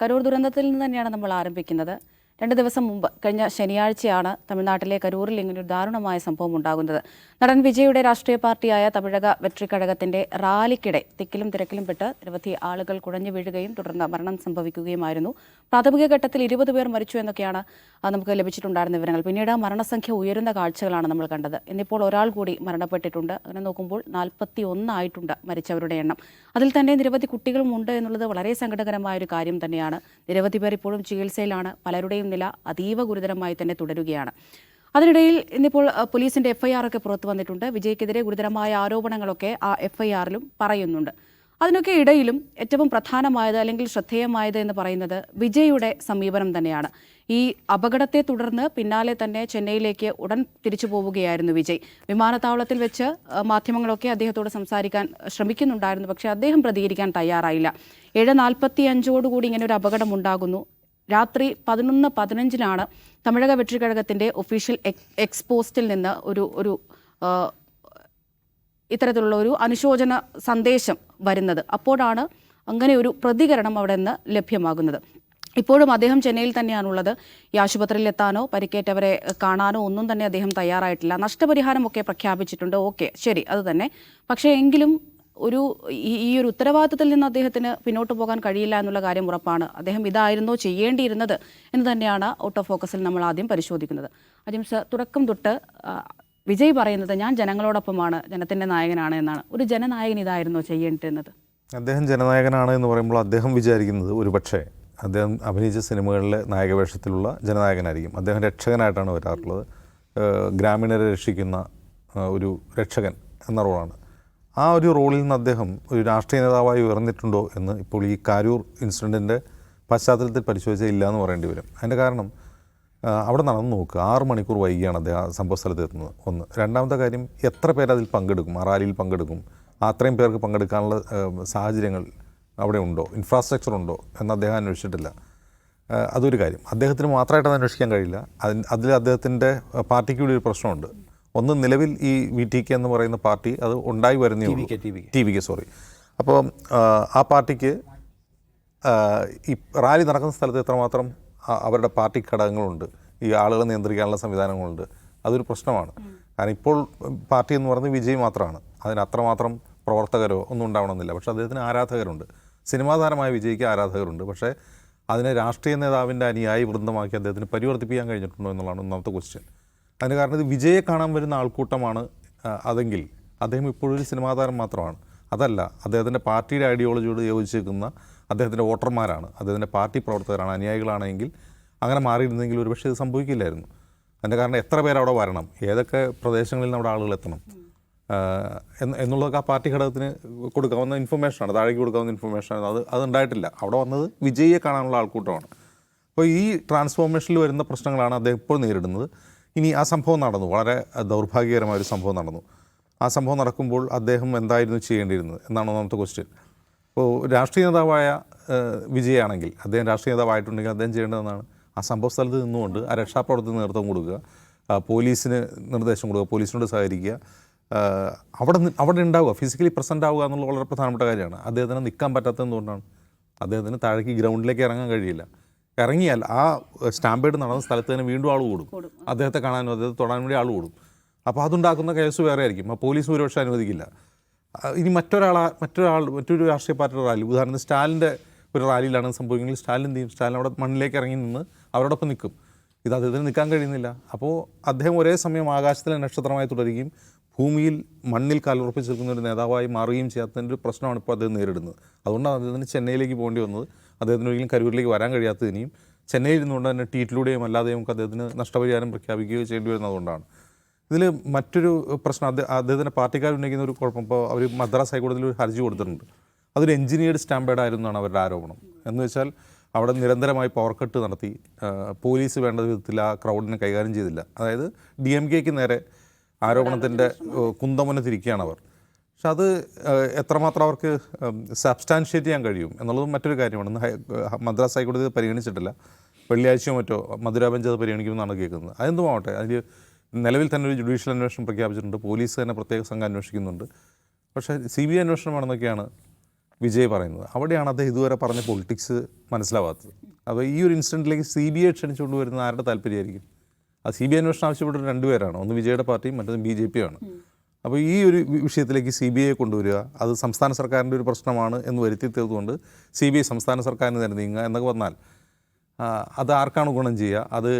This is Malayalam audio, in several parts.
കരൂർ ദുരന്തത്തിൽ നിന്ന് തന്നെയാണ് നമ്മൾ ആരംഭിക്കുന്നത്. രണ്ട് ദിവസം മുമ്പ് കഴിഞ്ഞ ശനിയാഴ്ചയാണ് തമിഴ്നാട്ടിലെ കരൂരിൽ ഇങ്ങനെ ഒരു ദാരുണമായ സംഭവം ഉണ്ടാകുന്നത്. നടൻ വിജയുടെ രാഷ്ട്രീയ പാർട്ടിയായ തമിഴക വെട്രിക്കഴകത്തിന്റെ റാലിക്കിടെ തിക്കിലും തിരക്കിലും പെട്ട് നിരവധി ആളുകൾ കുഴഞ്ഞു വീഴുകയും തുടർന്ന് മരണം സംഭവിക്കുകയുമായിരുന്നു. പ്രാഥമിക ഘട്ടത്തിൽ ഇരുപത് പേർ മരിച്ചു എന്നൊക്കെയാണ് നമുക്ക് ലഭിച്ചിട്ടുണ്ടായിരുന്ന വിവരങ്ങൾ. പിന്നീട് മരണസംഖ്യ ഉയരുന്ന കാഴ്ചകളാണ് നമ്മൾ കണ്ടത്. ഇന്നിപ്പോൾ ഒരാൾ കൂടി മരണപ്പെട്ടിട്ടുണ്ട്. അങ്ങനെ നോക്കുമ്പോൾ നാൽപ്പത്തി ഒന്നായിട്ടുണ്ട് മരിച്ചവരുടെ എണ്ണം. അതിൽ തന്നെ നിരവധി കുട്ടികളും ഉണ്ട് എന്നുള്ളത് വളരെ സങ്കടകരമായ ഒരു കാര്യം തന്നെയാണ്. നിരവധി പേർ ഇപ്പോഴും ചികിത്സയിലാണ്. പലരുടെയും നില അതീവ ഗുരുതരമായി തന്നെ തുടരുകയാണ്. അതിനിടയിൽ ഇന്നിപ്പോൾ പോലീസിന്റെ എഫ്ഐആർ ഒക്കെ പുറത്തു വന്നിട്ടുണ്ട്. വിജയ്ക്കെതിരെ ഗുരുതരമായ ആരോപണങ്ങളൊക്കെ ആ എഫ്ഐആറിലും പറയുന്നുണ്ട്. അതിനൊക്കെ ഇടയിലും ഏറ്റവും പ്രധാനമായത് അല്ലെങ്കിൽ ശ്രദ്ധേയമായത് എന്ന് പറയുന്നത് വിജയുടെ സമീപനം തന്നെയാണ്. ഈ അപകടത്തെ തുടർന്ന് പിന്നാലെ തന്നെ ചെന്നൈയിലേക്ക് ഉടൻ തിരിച്ചു പോവുകയായിരുന്നു വിജയ്. വിമാനത്താവളത്തിൽ വെച്ച് മാധ്യമങ്ങളൊക്കെ അദ്ദേഹത്തോട് സംസാരിക്കാൻ ശ്രമിക്കുന്നുണ്ടായിരുന്നു പക്ഷേ അദ്ദേഹം പ്രതികരിക്കാൻ തയ്യാറായില്ല. ഏഴ് നാൽപ്പത്തി അഞ്ചോടുകൂടി ഇങ്ങനെ ഒരു അപകടം ഉണ്ടാകുന്നു രാത്രി പതിനൊന്ന് പതിനഞ്ചിനാണ് തമിഴക വെற்றிക്കഴകത്തിന്റെ ഒഫീഷ്യൽ എക്സ് പോസ്റ്റിൽ നിന്ന് ഒരു ഒരു ഇത്തരത്തിലുള്ള ഒരു അനുശോചന സന്ദേശം വരുന്നത്. അപ്പോഴാണ് അങ്ങനെ ഒരു പ്രതികരണം അവിടെ നിന്ന് ലഭ്യമാകുന്നത്. ഇപ്പോഴും അദ്ദേഹം ചെന്നൈയിൽ തന്നെയാണുള്ളത് ഈ ആശുപത്രിയിൽ എത്താനോ പരിക്കേറ്റവരെ കാണാനോ ഒന്നും തന്നെ അദ്ദേഹം തയ്യാറായിട്ടില്ല. നഷ്ടപരിഹാരമൊക്കെ പ്രഖ്യാപിച്ചിട്ടുണ്ട്. ഓക്കെ ശരി അത് തന്നെ. പക്ഷേ എങ്കിലും ഒരു ഈ ഒരു ഉത്തരവാദിത്തത്തിൽ നിന്ന് അദ്ദേഹത്തിന് പിന്നോട്ട് പോകാൻ കഴിയില്ല എന്നുള്ള കാര്യം ഉറപ്പാണ്. അദ്ദേഹം ഇതായിരുന്നോ ചെയ്യേണ്ടിയിരുന്നത് എന്ന് തന്നെയാണ് ഔട്ട് ഓഫ് ഫോക്കസിൽ നമ്മൾ ആദ്യം പരിശോധിക്കുന്നത്. അജിംസ് തുടക്കം തൊട്ട് വിജയ് പറയുന്നത് ഞാൻ ജനങ്ങളോടൊപ്പമാണ് ജനത്തിന്റെ നായകനാണ് എന്നാണ്. ഒരു ജനനായകൻ ഇതായിരുന്നോ ചെയ്യേണ്ടിരുന്നത്. അദ്ദേഹം ജനനായകനാണ് എന്ന് പറയുമ്പോൾ അദ്ദേഹം വിചാരിക്കുന്നത് ഒരു പക്ഷേ അദ്ദേഹം അഭിനയിച്ച സിനിമകളിലെ നായകവേഷത്തിലുള്ള ജനനായകനായിരിക്കും. അദ്ദേഹം രക്ഷകനായിട്ടാണ് വരാറുള്ളത്. ഗ്രാമീണരെ രക്ഷിക്കുന്ന ഒരു രക്ഷകൻ എന്ന റോളാണ്. ആ ഒരു റോളിൽ നിന്ന് അദ്ദേഹം ഒരു രാഷ്ട്രീയ നേതാവായി ഉയർന്നിട്ടുണ്ടോ എന്ന് ഇപ്പോൾ ഈ കാരൂർ ഇൻസിഡന്റിന്റെ പശ്ചാത്തലത്തിൽ പരിശോധിച്ചാൽ ഇല്ല എന്ന് പറയേണ്ടി വരും. അതിന്റെ കാരണം അവിടെ നടന്നു നോക്കുക ആറ് മണിക്കൂർ വൈകിയാണ് അദ്ദേഹം ആ സംഭവ സ്ഥലത്ത് എത്തുന്നത്. ഒന്ന്. രണ്ടാമത്തെ കാര്യം എത്ര പേര് അതിൽ പങ്കെടുക്കും? ആ റാലിയിൽ പങ്കെടുക്കും. അത്രയും പേർക്ക് പങ്കെടുക്കാനുള്ള സാഹചര്യങ്ങൾ അവിടെ ഉണ്ടോ? ഇൻഫ്രാസ്ട്രക്ചർ ഉണ്ടോ? എന്ന് അദ്ദേഹം അന്വേഷിച്ചിട്ടില്ല. അതൊരു കാര്യം. അദ്ദേഹത്തിന് മാത്രമായിട്ട് അത് അന്വേഷിക്കാൻ കഴിയില്ല. അതിൽ അദ്ദേഹത്തിന്റെ പാർട്ടിക്ക് കൂടി ഒരു പ്രശ്നമുണ്ട്. ഒന്ന് നിലവിൽ ഈ വി ടി കെ എന്ന് പറയുന്ന പാർട്ടി അത് ഉണ്ടായി വരുന്നേ ഉള്ളൂ. ടി വി കെ സോറി അപ്പോൾ ആ പാർട്ടിക്ക് ഈ റാലി നടക്കുന്ന സ്ഥലത്ത് എത്രമാത്രം അവരുടെ പാർട്ടി ഘടകങ്ങളുണ്ട് ഈ ആളുകളെ നിയന്ത്രിക്കാനുള്ള സംവിധാനങ്ങളുണ്ട് അതൊരു പ്രശ്നമാണ്. കാരണം ഇപ്പോൾ പാർട്ടി എന്ന് പറയുന്നത് വിജയ് മാത്രമാണ്. അതിന് അത്രമാത്രം പ്രവർത്തകരോ ഒന്നും ഉണ്ടാവണമെന്നില്ല. പക്ഷേ അദ്ദേഹത്തിന് ആരാധകരുണ്ട്. സിനിമാ താരമായ വിജയ്ക്ക് ആരാധകരുണ്ട്. പക്ഷേ അതിനെ രാഷ്ട്രീയ നേതാവിന്റെ അനുയായി വൃന്ദമാക്കി അദ്ദേഹത്തിന് പരിവർത്തിപ്പിക്കാൻ കഴിഞ്ഞിട്ടുണ്ടോ എന്നുള്ളതാണ് ഒന്നാമത്തെ ക്വസ്റ്റ്യൻ അതിന് കാരണം ഇത് വിജയെ കാണാൻ വരുന്ന ആൾക്കൂട്ടമാണ് അതെങ്കിൽ അദ്ദേഹം ഇപ്പോഴും ഒരു സിനിമാ താരം മാത്രമാണ്. അതല്ല അദ്ദേഹത്തിന്റെ പാർട്ടിയുടെ ഐഡിയോളജിയോട് യോജിച്ചിരിക്കുന്ന അദ്ദേഹത്തിന്റെ വോട്ടർമാരാണ്. അദ്ദേഹത്തിന്റെ പാർട്ടി പ്രവർത്തകരാണ് അനുയായികളാണെങ്കിൽ അങ്ങനെ മാറിയിരുന്നെങ്കിൽ ഒരുപക്ഷെ ഇത് സംഭവിക്കില്ലായിരുന്നു. അതിന്റെ കാരണം എത്ര പേര് അവിടെ വരണം ഏതൊക്കെ പ്രദേശങ്ങളിൽ അവിടെ ആളുകൾ എത്തണം എന്ന് എന്നുള്ളതൊക്കെ ആ പാർട്ടി ഘടകത്തിന് കൊടുക്കാവുന്ന ഇൻഫർമേഷനാണ് താഴേക്ക് കൊടുക്കാവുന്ന ഇൻഫർമേഷനാണ് അത് അത് ഉണ്ടായിട്ടില്ല. അവിടെ വന്നത് വിജയിയെ കാണാനുള്ള ആൾക്കൂട്ടമാണ്. അപ്പോൾ ഈ ട്രാൻസ്ഫോർമേഷനിൽ വരുന്ന പ്രശ്നങ്ങളാണ് അദ്ദേഹം ഇപ്പോൾ നേരിടുന്നത്. ഇനി ആ സംഭവം നടന്നു. വളരെ ദൗർഭാഗ്യകരമായ ഒരു സംഭവം നടന്നു. ആ സംഭവം നടക്കുമ്പോൾ അദ്ദേഹം എന്തായിരുന്നു ചെയ്യേണ്ടിയിരുന്നത്? എന്നാണ് ഒന്നാമത്തെ ക്വസ്റ്റ്യൻ അപ്പോൾ രാഷ്ട്രീയ നേതാവായ വിജയാണെങ്കിൽ അദ്ദേഹം രാഷ്ട്രീയ നേതാവായിട്ടുണ്ടെങ്കിൽ അദ്ദേഹം ചെയ്യേണ്ടതെന്നാണ് ആ സംഭവ സ്ഥലത്ത് നിന്നുകൊണ്ട് ആ രക്ഷാപ്രവർത്തനം നേതൃത്വം കൊടുക്കുക. പോലീസിന് നിർദ്ദേശം കൊടുക്കുക പോലീസിനോട് സഹകരിക്കുക. അവിടെ അവിടെ ഉണ്ടാവുക ഫിസിക്കലി പ്രസന്റ് ആവുക എന്നുള്ളത് വളരെ പ്രധാനപ്പെട്ട കാര്യമാണ്. അദ്ദേഹത്തിന് നിൽക്കാൻ പറ്റാത്തത് എന്തുകൊണ്ടാണ്? അദ്ദേഹത്തിന് താഴേക്ക് ഗ്രൗണ്ടിലേക്ക് ഇറങ്ങാൻ കഴിയില്ല. ഇറങ്ങിയാൽ ആ സ്റ്റാമ്പേഡ് നടന്ന സ്ഥലത്ത് തന്നെ വീണ്ടും ആൾ കൂടും. അദ്ദേഹത്തെ കാണാനും അദ്ദേഹത്തെ തൊടാൻ വേണ്ടി ആൾ കൂടും. അപ്പോൾ അതുണ്ടാക്കുന്ന കേസ് വേറെ ആയിരിക്കും. ആ പോലീസ് ഒരുപക്ഷെ അനുവദിക്കില്ല. ഇനി മറ്റൊരാൾ മറ്റൊരാൾ മറ്റൊരു രാഷ്ട്രീയ പാർട്ടിയുടെ റാലി. ഉദാഹരണത്തിന് സ്റ്റാലിന്റെ ഒരു റാലിയിലാണ് സംഭവിക്കുന്നത് സ്റ്റാലിൻ എന്ത് ചെയ്യും? സ്റ്റാലിൻ അവിടെ മണ്ണിലേക്ക് ഇറങ്ങി നിന്ന് അവരോടൊപ്പം നിൽക്കും. ഇത് അദ്ദേഹത്തിന് നിൽക്കാൻ കഴിയുന്നില്ല. അപ്പോൾ അദ്ദേഹം ഒരേ സമയം ആകാശത്തിലെ നക്ഷത്രമായി തുടരുകയും ഭൂമിയിൽ മണ്ണിൽ കാലുറപ്പിച്ച് നിൽക്കുന്ന ഒരു നേതാവായി മാറുകയും ചെയ്യാത്തതിന്റെ ഒരു പ്രശ്നമാണ് ഇപ്പോൾ അദ്ദേഹം നേരിടുന്നത്. അതുകൊണ്ടാണ് അദ്ദേഹത്തിന് ചെന്നൈയിലേക്ക് പോകേണ്ടി വന്നത്. അദ്ദേഹത്തിന് ഒരിക്കലും കരൂരിലേക്ക് വരാൻ കഴിയാത്തതിനെയും ചെന്നൈയിൽ നിന്നുകൊണ്ട് തന്നെ ട്വീറ്റിലൂടെയും അല്ലാതെയും ഒക്കെ അദ്ദേഹത്തിന് നഷ്ടപരിഹാരം പ്രഖ്യാപിക്കുകയോ ചെയ്യേണ്ടി വരുന്നതുകൊണ്ടാണ് ഇതിൽ മറ്റൊരു പ്രശ്നം അദ്ദേഹം അദ്ദേഹത്തിന്റെ പാർട്ടിക്കാർ ഉന്നയിക്കുന്ന ഒരു കുഴപ്പം ഇപ്പോൾ അവർ മദ്രാസ് ഹൈക്കോടതിയിൽ ഒരു ഹർജി കൊടുത്തിട്ടുണ്ട്. അതൊരു എഞ്ചിനീയർഡ് ആയിരുന്നു എന്നാണ് അവരുടെ ആരോപണം. എന്ന് വെച്ചാൽ അവിടെ നിരന്തരമായി പവർ കട്ട് നടത്തി പോലീസ് വേണ്ട വിധത്തിൽ ആ ക്രൗഡിനെ കൈകാര്യം ചെയ്തില്ല. അതായത് ഡി എം കെക്ക് നേരെ ആരോപണത്തിന്റെ കുന്തമുനത്തിരിക്കുകയാണ് അവർ പക്ഷെ അത് എത്രമാത്രം അവർക്ക് സബ്സ്റ്റാൻഷിയേറ്റ് ചെയ്യാൻ കഴിയും എന്നുള്ളതും മറ്റൊരു കാര്യമാണ്. ഇന്ന് മദ്രാസ് ഹൈക്കോടതി പരിഗണിച്ചിട്ടില്ല. വെള്ളിയാഴ്ചയോ മറ്റോ മധുര ബെഞ്ച് അത് പരിഗണിക്കുമെന്നാണ് കേൾക്കുന്നത്. അതെന്തുമാവട്ടെ അതിൽ നിലവിൽ തന്നെ ഒരു ജുഡീഷ്യൽ അന്വേഷണം പ്രഖ്യാപിച്ചിട്ടുണ്ട്. പോലീസ് തന്നെ പ്രത്യേക സംഘം അന്വേഷിക്കുന്നുണ്ട്. പക്ഷേ സി ബി ഐ അന്വേഷണം വേണമെന്നൊക്കെയാണ് വിജയ് പറയുന്നത്. അവിടെയാണ് അദ്ദേഹം ഇതുവരെ പറഞ്ഞ പൊളിറ്റിക്സ് മനസ്സിലാവാത്തത്. അപ്പോൾ ഈ ഒരു ഇൻസിഡന്റിലേക്ക് സി ബി ഐ ക്ഷണിച്ചുകൊണ്ട് വരുന്ന ആരുടെ താല്പര്യമായിരിക്കും? ആ സി ബി ഐ അന്വേഷണം ആവശ്യപ്പെട്ട രണ്ടുപേരാണ് ഒന്ന് വിജയുടെ പാർട്ടിയും മറ്റൊന്ന് ബി ജെ പിയാണ് അപ്പോൾ ഈ ഒരു വിഷയത്തിലേക്ക് സി ബി ഐ കൊണ്ടുവരിക അത് സംസ്ഥാന സർക്കാരിന്റെ ഒരു പ്രശ്നമാണ് എന്ന് വരുത്തി തീർത്തുകൊണ്ട് സി ബി ഐ സംസ്ഥാന സർക്കാരിന് തന്നെ നീങ്ങുക എന്നൊക്കെ വന്നാൽ അത് ആർക്കാണ് ഗുണം ചെയ്യുക? അത്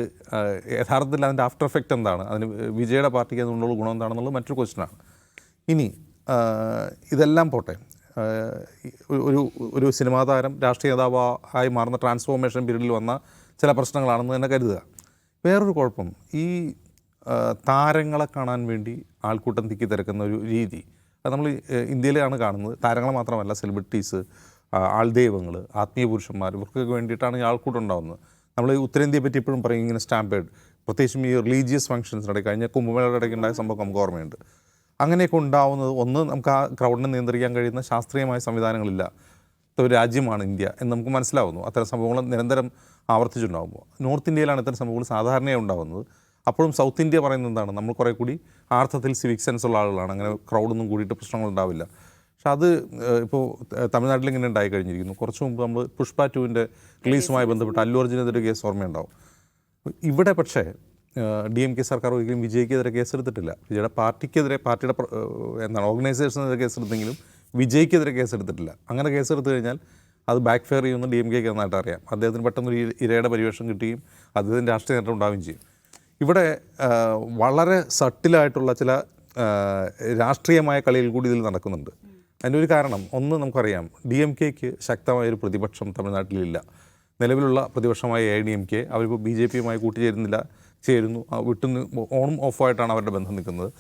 യഥാർത്ഥത്തിൽ അതിന്റെ ആഫ്റ്റർ എഫക്റ്റ് എന്താണ്? അതിന് വിജയുടെ പാർട്ടിക്ക് അതുകൊണ്ടുള്ള ഗുണം എന്താണെന്നുള്ളത് മറ്റൊരു ക്വസ്റ്റനാണ് ഇനി ഇതെല്ലാം പോട്ടെ. ഒരു ഒരു സിനിമാ താരം രാഷ്ട്രീയ നേതാവായി മാറുന്ന ട്രാൻസ്ഫോർമേഷൻ പീരീഡിൽ വന്ന ചില പ്രശ്നങ്ങളാണെന്ന് തന്നെ കരുതുക. വേറൊരു കുഴപ്പം. ഈ താരങ്ങളെ കാണാൻ വേണ്ടി ആൾക്കൂട്ടം തിക്കി തിരക്കുന്ന ഒരു രീതി. അത് നമ്മൾ ഇന്ത്യയിലാണ് കാണുന്നത്. താരങ്ങളെ മാത്രമല്ല സെലിബ്രിറ്റീസ് ആൾദൈവങ്ങൾ ആത്മീയ പുരുഷന്മാർ ഇവർക്കൊക്കെ വേണ്ടിയിട്ടാണ് ഈ ആൾക്കൂട്ടം ഉണ്ടാകുന്നത് നമ്മൾ ഉത്തരേന്ത്യയെ പറ്റി എപ്പോഴും പറയും ഇങ്ങനെ സ്റ്റാമ്പേഡ്. പ്രത്യേകിച്ചും ഈ റിലീജിയസ് ഫംഗ്ഷൻസിനിടെ കഴിഞ്ഞ കുംഭമേളയുടെ ഇടയ്ക്ക് ഉണ്ടായ സംഭവം നമുക്ക് ഓർമ്മയുണ്ട്. അങ്ങനെയൊക്കെ ഉണ്ടാവുന്നത് ഒന്ന് നമുക്ക് ആ ക്രൗഡിനെ നിയന്ത്രിക്കാൻ കഴിയുന്ന ശാസ്ത്രീയമായ സംവിധാനങ്ങളില്ല. ഒരു രാജ്യമാണ് ഇന്ത്യ എന്ന് നമുക്ക് മനസ്സിലാവുന്നു. അത്തരം സംഭവങ്ങൾ നിരന്തരം ആവർത്തിച്ചുണ്ടാകുമ്പോൾ നോർത്ത് ഇന്ത്യയിലാണ് ഇത്തരം സംഭവങ്ങൾ സാധാരണയായി ഉണ്ടാകുന്നത് അപ്പോഴും സൗത്ത് ഇന്ത്യ പറയുന്നത് എന്താണ്? നമ്മൾ കുറേ കൂടി ആർത്ഥത്തിൽ സിവിക് സെൻസ് ഉള്ള ആളുകളാണ്. അങ്ങനെ ക്രൗഡൊന്നും കൂടിയിട്ട് പ്രശ്നങ്ങൾ ഉണ്ടാവില്ല. പക്ഷെ അത് ഇപ്പോൾ തമിഴ്നാട്ടിൽ ഇങ്ങനെ ഉണ്ടായി കഴിഞ്ഞിരിക്കുന്നു. കുറച്ച് മുമ്പ് നമ്മൾ പുഷ്പ ടുവിന്റെ റിലീസുമായി ബന്ധപ്പെട്ട് അല്ലു അർജുനെതിരെ കേസ് ഓർമ്മയുണ്ടാവും. ഇവിടെ പക്ഷേ ഡി എം കെ സർക്കാർ ഒരിക്കലും വിജയ്ക്കെതിരെ കേസെടുത്തിട്ടില്ല. വിജയുടെ പാർട്ടിക്കെതിരെ പാർട്ടിയുടെ എന്താണ് ഓർഗനൈസേഷനെതിരെ കേസെടുത്തെങ്കിലും വിജയ്ക്കെതിരെ കേസെടുത്തിട്ടില്ല. അങ്ങനെ കേസെടുത്തു കഴിഞ്ഞാൽ അത് ബാക്ക് ഫെയർ ചെയ്യുമെന്ന് ഡി എം കെക്ക് നന്നായിട്ട് അറിയാം. അദ്ദേഹത്തിന് പെട്ടെന്ന് ഒരു ഇര- ഇരയുടെ പരിവേഷം കിട്ടുകയും അദ്ദേഹത്തിന് രാഷ്ട്രീയ നേട്ടം ഉണ്ടാവുകയും ചെയ്യും. ഇവിടെ വളരെ സട്ടിലായിട്ടുള്ള ചില രാഷ്ട്രീയമായ കളികൾ കൂടി ഇതിൽ നടക്കുന്നുണ്ട്. അതിന്റെ ഒരു കാരണം ഒന്ന് നമുക്കറിയാം ഡി എം കെക്ക് ശക്തമായൊരു പ്രതിപക്ഷം തമിഴ്നാട്ടിലില്ല. നിലവിലുള്ള പ്രതിപക്ഷമായ എ ഡി എം കെ അവരിപ്പോൾ ബി ജെ പിയുമായി കൂട്ടിച്ചേരുന്നില്ല ചേരുന്നു വിട്ടു ഓണും ഓഫായിട്ടാണ് അവരുടെ ബന്ധം നിൽക്കുന്നത്.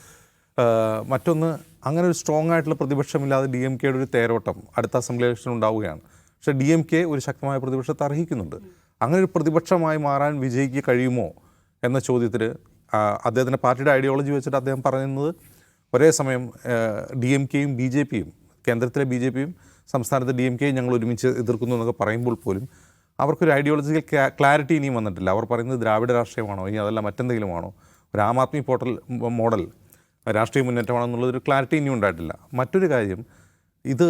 മറ്റൊന്ന് അങ്ങനെ ഒരു സ്ട്രോങ് ആയിട്ടുള്ള പ്രതിപക്ഷമില്ലാതെ ഡി എം കെയുടെ ഒരു തേരോട്ടം അടുത്ത അസംബ്ലി ഇലക്ഷൻ ഉണ്ടാവുകയാണ്. പക്ഷേ ഡി എം കെ ഒരു ശക്തമായ പ്രതിപക്ഷത്തെ അർഹിക്കുന്നുണ്ട്. അങ്ങനെ ഒരു പ്രതിപക്ഷമായി മാറാൻ വിജയിക്ക് കഴിയുമോ എന്ന ചോദ്യത്തിൽ അദ്ദേഹത്തിന്റെ പാർട്ടിയുടെ ഐഡിയോളജി വെച്ചിട്ട് അദ്ദേഹം പറയുന്നത് ഒരേ സമയം ഡി എം കെയും ബി ജെ പിയും കേന്ദ്രത്തിലെ ബി ജെ പിയും സംസ്ഥാനത്തെ ഡി എം കെയും ഞങ്ങൾ ഒരുമിച്ച് എതിർക്കുന്നു എന്നൊക്കെ പറയുമ്പോൾ പോലും അവർക്കൊരു ഐഡിയോളജിക്കൽ ക്ലാരിറ്റി ഇനിയും വന്നിട്ടില്ല. അവർ പറയുന്നത് ദ്രാവിഡ രാഷ്ട്രീയമാണോ? ഇനി അതല്ല മറ്റെന്തെങ്കിലും ആണോ ഒരു ആം ആദ്മി പോർട്ടൽ മോഡൽ രാഷ്ട്രീയ മുന്നേറ്റമാണോ എന്നുള്ളൊരു ക്ലാരിറ്റി ഇനിയും ഉണ്ടായിട്ടില്ല. മറ്റൊരു കാര്യം ഇത്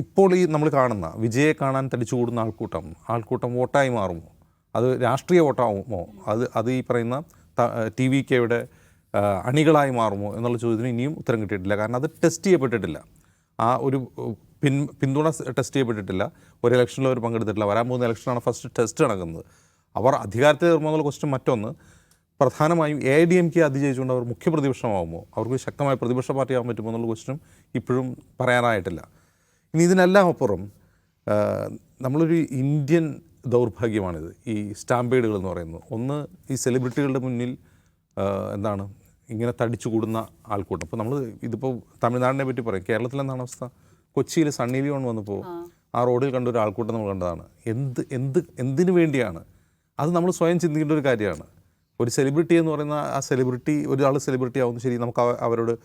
ഇപ്പോൾ ഈ നമ്മൾ കാണുന്ന വിജയെ കാണാൻ തടിച്ചുകൂടുന്ന ആൾക്കൂട്ടം ആൾക്കൂട്ടം വോട്ടായി മാറുമോ? അത് രാഷ്ട്രീയ വോട്ടാവുമോ? അത് അത് ഈ പറയുന്ന ടി വി കെയുടെ അണികളായി മാറുമോ എന്നുള്ള ചോദ്യത്തിന് ഇനിയും ഉത്തരം കിട്ടിയിട്ടില്ല. കാരണം അത് ടെസ്റ്റ് ചെയ്യപ്പെട്ടിട്ടില്ല. ആ ഒരു പിൻ പിന്തുണ ടെസ്റ്റ് ചെയ്യപ്പെട്ടിട്ടില്ല. ഒരു ഇലക്ഷനിൽ അവർ പങ്കെടുത്തിട്ടില്ല. വരാൻ പോകുന്ന ഇലക്ഷനാണ് ഫസ്റ്റ് ടെസ്റ്റ് നടക്കുന്നത്. അവർ അധികാരത്തിൽ കയറുമോ എന്നുള്ള ക്വസ്റ്റ്യൻ മറ്റൊന്ന്. പ്രധാനമായും എ ഡി എം കെ അതിജയിച്ചുകൊണ്ട് അവർ മുഖ്യ പ്രതിപക്ഷമാകുമോ അവർക്ക് ശക്തമായ പ്രതിപക്ഷ പാർട്ടിയാകാൻ പറ്റുമോ എന്നുള്ള ക്വസ്റ്റ്യനും ഇപ്പോഴും പറയാനായിട്ടില്ല. ഇനി ഇതിനെല്ലാം അപ്പുറം നമ്മളൊരു ഇന്ത്യൻ ദൗർഭാഗ്യമാണിത് ഈ സ്റ്റാമ്പേഡുകൾ എന്ന് പറയുന്നത്. ഒന്ന് ഈ സെലിബ്രിറ്റികളുടെ മുന്നിൽ എന്താണ് ഇങ്ങനെ തടിച്ചു കൂടുന്ന ആൾക്കൂട്ടം. അപ്പോൾ നമ്മൾ ഇതിപ്പോൾ തമിഴ്നാടിനെ പറ്റി പറയും. കേരളത്തിൽ എന്താണ് അവസ്ഥ? കൊച്ചിയിൽ സണ്ണി ലിയോൺ വന്നപ്പോൾ ആ. റോഡിൽ കണ്ട ഒരു ആൾക്കൂട്ടം നമ്മൾ കണ്ടതാണ്. എന്ത് എന്ത് എന്തിനു വേണ്ടിയാണ്? അത് നമ്മൾ സ്വയം ചിന്തിക്കേണ്ട ഒരു കാര്യമാണ്. ഒരു സെലിബ്രിറ്റി എന്ന് പറയുന്ന ആ സെലിബ്രിറ്റി ഒരാൾ സെലിബ്രിറ്റി ആവുന്നു. ശരി നമുക്ക് അവരോട്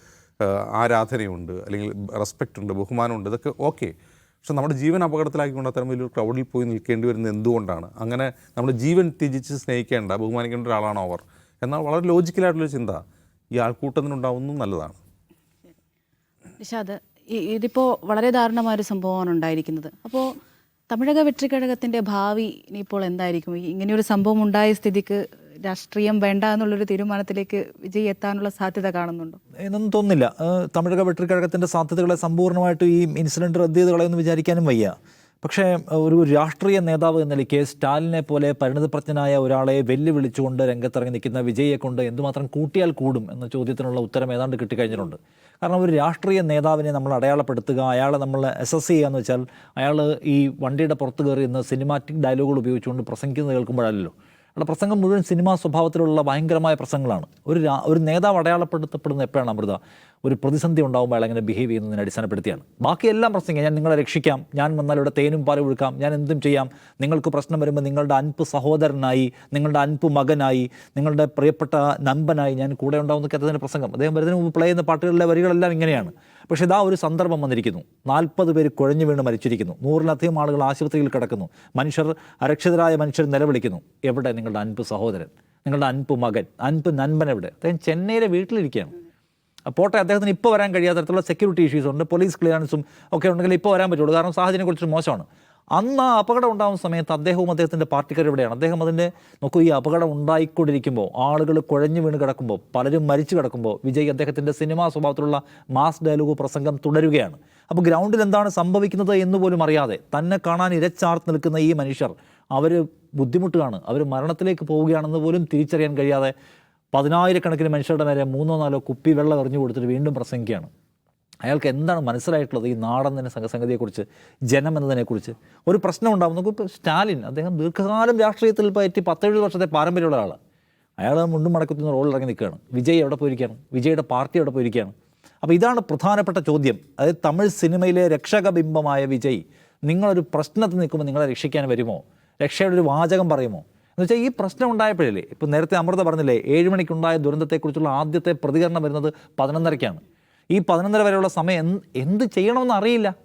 ആരാധനയുണ്ട് അല്ലെങ്കിൽ റെസ്പെക്റ്റ് ഉണ്ട് ബഹുമാനമുണ്ട് ഇതൊക്കെ ഓക്കെ പക്ഷെ നമ്മുടെ ജീവൻ അപകടത്തിലാക്കിക്കൊണ്ട് അത്തരം വലിയൊരു ക്രൗഡിൽ പോയി നിൽക്കേണ്ടി വരുന്നത് എന്തുകൊണ്ടാണ്? അങ്ങനെ നമ്മുടെ ജീവൻ ത്യജിച്ച് സ്നേഹിക്കേണ്ട ബഹുമാനിക്കേണ്ട ഒരാളാണോ അവർ. എന്നാൽ വളരെ ലോജിക്കലായിട്ടുള്ള ചിന്ത ഈ ആൾക്കൂട്ടത്തിനുണ്ടാവുന്നതും നല്ലതാണ്. നിഷാദ് ഇതിപ്പോൾ ഇതിപ്പോ വളരെ ദാരുണമായൊരു സംഭവമാണ് ഉണ്ടായിരിക്കുന്നത്. അപ്പോൾ തമിഴക വെട്രിക്കഴകത്തിന്റെ ഭാവി ഇനിയിപ്പോൾ എന്തായിരിക്കും? ഇങ്ങനെയൊരു സംഭവം ഉണ്ടായ സ്ഥിതിക്ക് രാഷ്ട്രീയം വേണ്ട എന്നുള്ളൊരു തീരുമാനത്തിലേക്ക് വിജയ് എത്താനുള്ള സാധ്യത കാണുന്നുണ്ടോ? എന്നൊന്നും തോന്നുന്നില്ല. തമിഴ് തമിഴക വെട്ടിക്കഴകത്തിന്റെ സാധ്യതകളെ സമ്പൂർണമായിട്ട് ഈ ഇൻസിഡന്റ് റദ്ദ് ചെയ്ത് കളയെന്ന് വിചാരിക്കാനും വയ്യ. പക്ഷേ ഒരു രാഷ്ട്രീയ നേതാവ് എന്ന നിലയ്ക്ക് സ്റ്റാലിനെ പോലെ പരിണിതപ്രജ്ഞനായ ഒരാളെ വെല്ലുവിളിച്ചുകൊണ്ട് രംഗത്തിറങ്ങി നിൽക്കുന്ന വിജയെ കൊണ്ട് എന്തുമാത്രം കൂട്ടിയാൽ കൂടും എന്ന ചോദ്യത്തിനുള്ള ഉത്തരം ഏതാണ്ട് കിട്ടിക്കഴിഞ്ഞിട്ടുണ്ട്. കാരണം ഒരു രാഷ്ട്രീയ നേതാവിനെ നമ്മൾ അടയാളപ്പെടുത്തുക അയാളെ നമ്മൾ അസസ് ചെയ്യുക എന്ന് വെച്ചാൽ അയാൾ ഈ വണ്ടിയുടെ പുറത്ത് കയറി ഇന്ന് സിനിമാറ്റിക് ഡയലോഗുകൾ ഉപയോഗിച്ചുകൊണ്ട് പ്രസംഗിക്കുന്നത് കേൾക്കുമ്പോഴല്ലോ അവിടെ പ്രസംഗം മുഴുവൻ സിനിമാ സ്വഭാവത്തിലുള്ള ഭയങ്കരമായ പ്രസംഗങ്ങളാണ്. ഒരു ഒരു നേതാവ് അടയാളപ്പെടുത്തപ്പെടുന്ന എപ്പോഴാണ് അമൃത ഒരു പ്രതിസന്ധി ഉണ്ടാകുമ്പോൾ അയാൾ അങ്ങനെ ബിഹേവ് ചെയ്യുന്നതിനെ അടിസ്ഥാനപ്പെടുത്തിയാണ്. ബാക്കിയെല്ലാം പ്രസംഗം ഞാൻ നിങ്ങളെ രക്ഷിക്കാം. ഞാൻ വന്നാൽ ഇവിടെ തേനും പാലും ഒഴുക്കാം. ഞാൻ എന്തും ചെയ്യാം. നിങ്ങൾക്ക് പ്രശ്നം വരുമ്പോൾ നിങ്ങളുടെ അൻപ് സഹോദരനായി നിങ്ങളുടെ അൻപ് മകനായി നിങ്ങളുടെ പ്രിയപ്പെട്ട നമ്പനായി ഞാൻ കൂടെ ഉണ്ടാവുന്ന അദ്ദേഹത്തിന്റെ പ്രസംഗം. അദ്ദേഹം വരുന്നതിന് മുമ്പ് പ്ലേ ചെയ്യുന്ന പാട്ടുകളിലെ വരികളെല്ലാം ഇങ്ങനെയാണ്. പക്ഷേ ഇതാ ഒരു സന്ദർഭം വന്നിരിക്കുന്നു. നാൽപ്പത് പേര് കുഴഞ്ഞു വീണ് മരിച്ചിരിക്കുന്നു. നൂറിലധികം ആളുകൾ ആശുപത്രിയിൽ കിടക്കുന്നു. മനുഷ്യർ അരക്ഷിതരായ മനുഷ്യർ നിലവിളിക്കുന്നു. എവിടെ നിങ്ങളുടെ അൻപ് സഹോദരൻ? നിങ്ങളുടെ അൻപ് മകൻ? അൻപ് നൻപൻ എവിടെ? അദ്ദേഹം ചെന്നൈയിലെ വീട്ടിലിരിക്കുകയാണ്. പോട്ടെ അദ്ദേഹത്തിന് ഇപ്പോൾ വരാൻ കഴിയാത്ത തരത്തിലുള്ള സെക്യൂരിറ്റി ഇഷ്യൂസ് ഉണ്ട്. പോലീസ് ക്ലിയറൻസും ഒക്കെ ഉണ്ടെങ്കിൽ ഇപ്പോൾ വരാൻ പറ്റുള്ളൂ. കാരണം സാഹചര്യം കുറച്ച് മോശമാണ്. അന്ന് ആ അപകടം ഉണ്ടാകുന്ന സമയത്ത് അദ്ദേഹവും അദ്ദേഹത്തിന്റെ പാർട്ടിക്കാർ എവിടെയാണ് അദ്ദേഹം അതിന്റെ നോക്കൂ ഈ അപകടം ഉണ്ടായിക്കൊണ്ടിരിക്കുമ്പോൾ ആളുകൾ കുഴഞ്ഞു വീണ് കിടക്കുമ്പോൾ പലരും മരിച്ചു കിടക്കുമ്പോൾ വിജയ് അദ്ദേഹത്തിന്റെ സിനിമാ സ്വഭാവത്തിലുള്ള മാസ് ഡയലോഗ് പ്രസംഗം തുടരുകയാണ്. അപ്പോൾ ഗ്രൗണ്ടിൽ എന്താണ് സംഭവിക്കുന്നത് എന്ന് പോലും അറിയാതെ തന്നെ കാണാൻ ഇരച്ചാർത്ത് നിൽക്കുന്ന ഈ മനുഷ്യർ അവർ ബുദ്ധിമുട്ടുകയാണ്. അവർ മരണത്തിലേക്ക് പോവുകയാണെന്ന് പോലും തിരിച്ചറിയാൻ കഴിയാതെ പതിനായിരക്കണക്കിന് മനുഷ്യരുടെ നേരെ മൂന്നോ നാലോ കുപ്പി വെള്ളം എറിഞ്ഞു കൊടുത്തിട്ട് വീണ്ടും പ്രസംഗിക്കുകയാണ്. അയാൾക്ക് എന്താണ് മനസ്സിലായിട്ടുള്ളത് ഈ നാടെന്നതിനെ സംഗതിയെക്കുറിച്ച് ജനം എന്നതിനെക്കുറിച്ച്? ഒരു പ്രശ്നം ഉണ്ടാകും നമുക്ക് സ്റ്റാലിൻ അദ്ദേഹം ദീർഘകാലം രാഷ്ട്രീയത്തിൽ പറ്റി പത്തെഴുപത് വർഷത്തെ പാരമ്പര്യമുള്ള ആളാണ് അയാൾ മുണ്ടും മടക്കത്തുന്ന റോളിൽ ഇറങ്ങി നിൽക്കുകയാണ്. വിജയ് എവിടെ പോയിരിക്കുകയാണ്? വിജയുടെ പാർട്ടി എവിടെ പോയിരിക്കുകയാണ്? അപ്പോൾ ഇതാണ് പ്രധാനപ്പെട്ട ചോദ്യം. അതായത് തമിഴ് സിനിമയിലെ രക്ഷകബിംബമായ വിജയ് നിങ്ങളൊരു പ്രശ്നത്തിൽ നിൽക്കുമ്പോൾ നിങ്ങളെ രക്ഷിക്കാൻ വരുമോ? രക്ഷയുടെ ഒരു വാചകം പറയുമോ? എന്ന് വെച്ചാൽ ഈ പ്രശ്നം ഉണ്ടായപ്പോഴല്ലേ ഇപ്പോൾ നേരത്തെ അമൃത പറഞ്ഞില്ലേ ഏഴ് മണിക്കുണ്ടായ ദുരന്തത്തെക്കുറിച്ചുള്ള ആദ്യത്തെ പ്രതികരണം വരുന്നത് പതിനൊന്നരയ്ക്കാണ്. ഈ പതിനൊന്നര വരെയുള്ള സമയം എന്ത് ചെയ്യണമെന്ന് അറിയില്ല.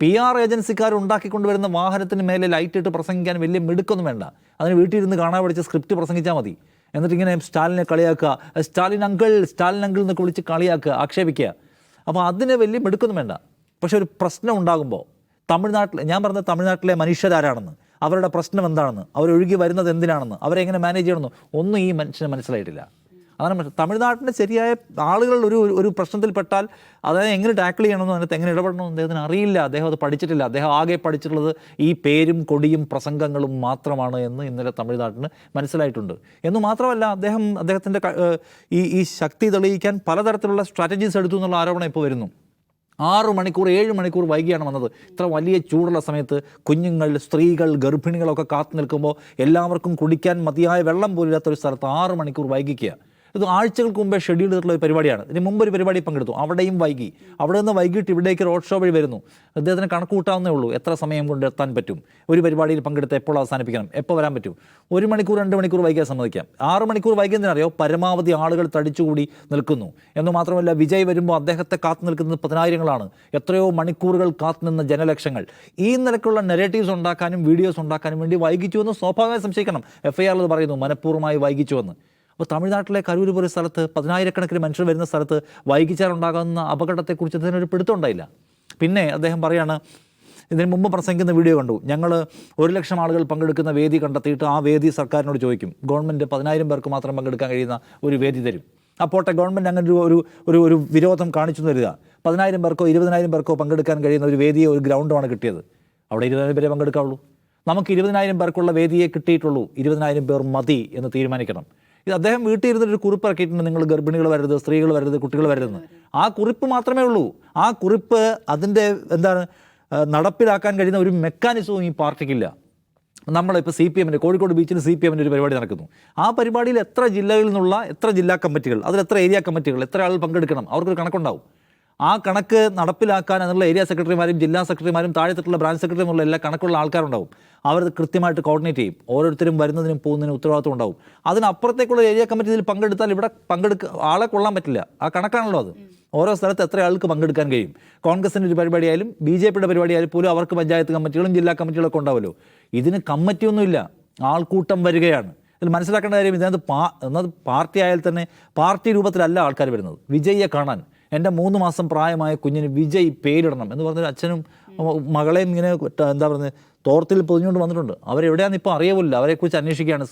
പി ആർ ഏജൻസിക്കാർ ഉണ്ടാക്കിക്കൊണ്ടുവരുന്ന വാഹനത്തിന് മേലെ ലൈറ്റ് ഇട്ട് പ്രസംഗിക്കാൻ വലിയ മിടുക്കൊന്നും വേണ്ട. അതിന് വീട്ടിൽ ഇരുന്ന് കാണാൻ പഠിച്ച സ്ക്രിപ്റ്റ് പ്രസംഗിച്ചാൽ മതി. എന്നിട്ട് ഇങ്ങനെ സ്റ്റാലിനെ കളിയാക്കുക. സ്റ്റാലിൻ അങ്കിൾ സ്റ്റാലിൻ അങ്കിൾ എന്നൊക്കെ വിളിച്ച് കളിയാക്കുക ആക്ഷേപിക്കുക. അപ്പോൾ അതിന് വലിയ മിടുക്കൊന്നും വേണ്ട. പക്ഷെ ഒരു പ്രശ്നം ഉണ്ടാകുമ്പോൾ തമിഴ്നാട്ടിൽ ഞാൻ പറഞ്ഞ തമിഴ്നാട്ടിലെ മനുഷ്യരാരാണെന്ന് അവരുടെ പ്രശ്നം എന്താണെന്ന് അവരൊഴുകി വരുന്നത് എന്തിനാണെന്ന് അവരെങ്ങനെ മാനേജ് ചെയ്യണമെന്ന് ഒന്നും ഈ മനുഷ്യന് മനസ്സിലായിട്ടില്ല. അതാണ് പ്രശ്നം. തമിഴ്നാട്ടിന്റെ ശരിയായ ആളുകൾ ഒരു ഒരു പ്രശ്നത്തിൽപ്പെട്ടാൽ അതായത് എങ്ങനെ ടാക്കിൾ ചെയ്യണമെന്നോ അതിനകത്ത് എങ്ങനെ ഇടപെടണമെന്ന് അദ്ദേഹത്തിന് അറിയില്ല. അദ്ദേഹം അത് പഠിച്ചിട്ടില്ല. അദ്ദേഹം ആകെ പഠിച്ചിട്ടുള്ളത് ഈ പേരും കൊടിയും പ്രസംഗങ്ങളും മാത്രമാണ് എന്ന് ഇന്നലെ തമിഴ്നാട്ടിന് മനസ്സിലായിട്ടുണ്ട്. എന്ന് മാത്രമല്ല അദ്ദേഹം അദ്ദേഹത്തിന്റെ ഈ ഈ ശക്തി തെളിയിക്കാൻ പലതരത്തിലുള്ള സ്ട്രാറ്റജീസ് എടുത്തു എന്നുള്ള ആരോപണം ഇപ്പോൾ വരുന്നു. ആറ് മണിക്കൂർ ഏഴ് മണിക്കൂർ വൈകിയാണ് വന്നത്. ഇത്ര വലിയ ചൂടുള്ള സമയത്ത് കുഞ്ഞുങ്ങൾ സ്ത്രീകൾ ഗർഭിണികളൊക്കെ കാത്തു നിൽക്കുമ്പോൾ എല്ലാവർക്കും കുടിക്കാൻ മതിയായ വെള്ളം പോലില്ലാത്തൊരു സ്ഥലത്ത് ആറ് മണിക്കൂർ വൈകിക്കുക. ഇത് ആഴ്ചകൾക്ക് മുമ്പേ ഷെഡ്യൂൾ ചെയ്തിട്ടുള്ള ഒരു പരിപാടിയാണ്. ഇതിന് മുമ്പ് ഒരു പരിപാടി പങ്കെടുത്തു. അവിടെയും വൈകി. അവിടെ നിന്ന് വൈകിട്ട് ഇവിടേക്ക് റോഡ് ഷോ വഴി വരുന്നു. അദ്ദേഹത്തിന് കണക്ക് കൂട്ടാവുന്നേ ഉള്ളൂ എത്ര സമയം കൊണ്ട് എത്താൻ പറ്റും. ഒരു പരിപാടിയിൽ പങ്കെടുത്ത് എപ്പോൾ അവസാനിപ്പിക്കണം എപ്പോൾ വരാൻ പറ്റും. ഒരു മണിക്കൂർ രണ്ട് മണിക്കൂർ വൈകിയാൽ സമ്മതിക്കാം. ആറ് മണിക്കൂർ വൈകിയെന്നറിയോ പരമാവധി ആളുകൾ തടിച്ചുകൂടി നിൽക്കുന്നു. എന്ന് മാത്രമല്ല വിജയ് വരുമ്പോൾ അദ്ദേഹത്തെ കാത്തു നിൽക്കുന്നത് പതിനായിരങ്ങളാണ്. എത്രയോ മണിക്കൂറുകൾ കാത്തുനിന്ന ജനലക്ഷങ്ങൾ. ഈ നിലക്കുള്ള നെറേറ്റീവ്സ് ഉണ്ടാക്കാനും വീഡിയോസ് ഉണ്ടാക്കാനും വേണ്ടി വൈകിച്ചു എന്ന് സ്വാഭാവികമായി സംശയിക്കണം. എഫ് ഐ ആറിൽ പറയുന്നു മനഃപൂർവമായി വൈകിച്ചു എന്ന് അപ്പോൾ തമിഴ്നാട്ടിലെ കരൂർ പോലെ സ്ഥലത്ത് പതിനായിരക്കണക്കിന് മനുഷ്യർ വരുന്ന സ്ഥലത്ത് വൈകിച്ചാലുണ്ടാകുന്ന അപകടത്തെക്കുറിച്ച് അതിനൊരു പിടുത്തം ഉണ്ടായില്ല. പിന്നെ അദ്ദേഹം പറയാണ് ഇതിന് മുമ്പ് പ്രസംഗിക്കുന്ന വീഡിയോ കണ്ടു. ഞങ്ങൾ ഒരു ലക്ഷം ആളുകൾ പങ്കെടുക്കുന്ന വേദി കണ്ടെത്തിയിട്ട് ആ വേദി സർക്കാരിനോട് ചോദിക്കും ഗവൺമെന്റ് പതിനായിരം പേർക്ക് മാത്രം പങ്കെടുക്കാൻ കഴിയുന്ന ഒരു വേദി തരും. അപ്പോട്ടെ ഗവൺമെന്റ് അങ്ങനെ ഒരു ഒരു ഒരു ഒരു വിരോധം കാണിച്ചു തരിക പതിനായിരം പേർക്കോ ഇരുപതിനായിരം പേർക്കോ പങ്കെടുക്കാൻ കഴിയുന്ന ഒരു വേദിയെ ഒരു ഗ്രൗണ്ടുമാണ് കിട്ടിയത്. അവിടെ ഇരുപതിനായിരം പേരെ പങ്കെടുക്കാവുള്ളൂ. നമുക്ക് ഇരുപതിനായിരം പേർക്കുള്ള വേദിയെ കിട്ടിയിട്ടുള്ളൂ. ഇരുപതിനായിരം പേർ മതി എന്ന് തീരുമാനിക്കണം. ഇത് അദ്ദേഹം വീട്ടിൽ ഒരു കുറിപ്പ് ഇറക്കിയിട്ടുണ്ട് നിങ്ങൾ ഗർഭിണികൾ വരരുത് സ്ത്രീകൾ വരരുത് കുട്ടികൾ വരരുതെന്ന് ആ കുറിപ്പ് മാത്രമേ ഉള്ളൂ. ആ കുറിപ്പ് അതിന്റെ എന്താണ് നടപ്പിലാക്കാൻ കഴിയുന്ന ഒരു മെക്കാനിസവും ഈ പാർട്ടിക്കില്ല. നമ്മളിപ്പോൾ സി പി എമ്മിന്റെ കോഴിക്കോട് ബീച്ചിൽ സി പി എമ്മിന്റെ ഒരു പരിപാടി നടക്കുന്നു. ആ പരിപാടിയിൽ എത്ര ജില്ലകളിൽ നിന്നുള്ള എത്ര ജില്ലാ കമ്മിറ്റികൾ അതിൽ എത്ര ഏരിയ കമ്മിറ്റികൾ എത്ര ആൾ പങ്കെടുക്കണം അവർക്കൊരു കണക്കുണ്ടാവും. ആ കണക്ക് നടപ്പിലാക്കാൻ അതിനുള്ള ഏരിയ സെക്രട്ടറിമാരും ജില്ലാ സെക്രട്ടറിമാരും താഴെത്തിട്ടുള്ള ബ്രാഞ്ച് സെക്രട്ടറി എന്നുള്ള എല്ലാ കണക്കുള്ള ആൾക്കാരുണ്ടാവും. അവർ കൃത്യമായിട്ട് കോർഡിനേറ്റ് ചെയ്യും. ഓരോരുത്തരും വരുന്നതിനും പോകുന്നതിനും ഉത്തരവാദിത്വം ഉണ്ടാവും. അതിനപ്പുറത്തേക്കുള്ള ഏരിയ കമ്മിറ്റി ഇതിൽ പങ്കെടുത്താൽ ഇവിടെ പങ്കെടുക്ക ആളെ കൊള്ളാൻ പറ്റില്ല. ആ കണക്കാണല്ലോ അത്. ഓരോ സ്ഥലത്ത് എത്ര ആൾക്ക് പങ്കെടുക്കാൻ കഴിയും? കോൺഗ്രസിന്റെ ഒരു പരിപാടിയായാലും ബി ജെ പിയുടെ പരിപാടിയായാലും പോലും അവർക്ക് പഞ്ചായത്ത് കമ്മിറ്റികളും ജില്ലാ കമ്മിറ്റികളൊക്കെ ഉണ്ടാവുമല്ലോ ഇതിന് കമ്മിറ്റിയൊന്നുമില്ല ആൾക്കൂട്ടം വരികയാണ്. ഇതിൽ മനസ്സിലാക്കേണ്ട കാര്യം ഇതിനകത്ത് പാ എന്നത് പാർട്ടി ആയാൽ തന്നെ പാർട്ടി രൂപത്തിലല്ല ആൾക്കാർ വരുന്നത്. വിജയിയെ കാണാൻ. എന്റെ മൂന്ന് മാസം പ്രായമായ കുഞ്ഞിന് വിജയ് പേരിടണം എന്ന് പറഞ്ഞൊരു അച്ഛനും മകളെയും ഇങ്ങനെ എന്താ പറയുന്നത് തോർത്തിൽ പൊതിഞ്ഞുകൊണ്ട് വന്നിട്ടുണ്ട്. അവരെവിടെയാണെന്ന് ഇപ്പോൾ അറിയവില്ല അവരെക്കുറിച്ച് അന്വേഷിക്കുകയാണ്